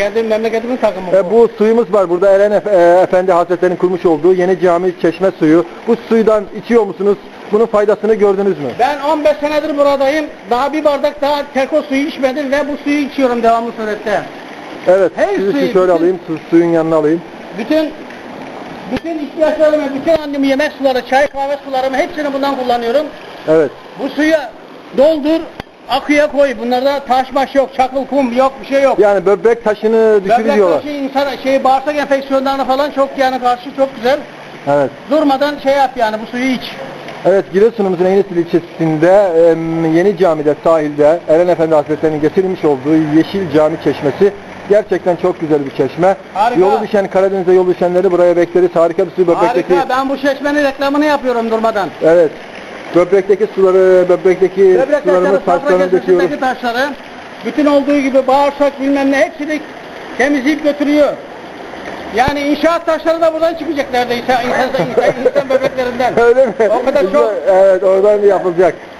Kendi memleketimin takımı E, bu suyumuz var burada Eren Efe- e, Efendi Hazretleri'nin kurmuş olduğu yeni cami çeşme suyu. Bu suydan içiyor musunuz? Bunun faydasını gördünüz mü? Ben 15 senedir buradayım. Daha bir bardak daha terko suyu içmedim ve bu suyu içiyorum devamlı surette. Evet. Her sizi suyu- şöyle bütün- alayım. su- suyun yanına alayım. Bütün bütün ihtiyaçlarımı, bütün annemi yemek suları, çay kahve sularımı hepsini bundan kullanıyorum. Evet. Bu suya doldur, akıya koy. Bunlarda taş maş yok, çakıl kum yok, bir şey yok. Yani böbrek taşını düşürür Böbrek taşı insan şey bağırsak enfeksiyonlarına falan çok yani karşı çok güzel. Evet. Durmadan şey yap yani bu suyu iç. Evet Giresun'umuzun Eynetli ilçesinde yeni camide sahilde Eren Efendi Hazretleri'nin getirilmiş olduğu Yeşil Cami Çeşmesi gerçekten çok güzel bir çeşme. Harika. Yolu düşen Karadeniz'e yol düşenleri buraya bekleriz. Harika bir su böbrekteki. Harika. Ben bu çeşmenin reklamını yapıyorum durmadan. Evet. Böbrekteki suları, böbrekteki Böbrek sularımız taşları, safra taşlarını döküyoruz. kesesindeki taşları bütün olduğu gibi bağırsak bilmem ne hepsini temizleyip götürüyor. Yani inşaat taşları da buradan çıkacak neredeyse insan, insan, insan böbreklerinden. Öyle mi? O kadar çok- Evet oradan yapılacak.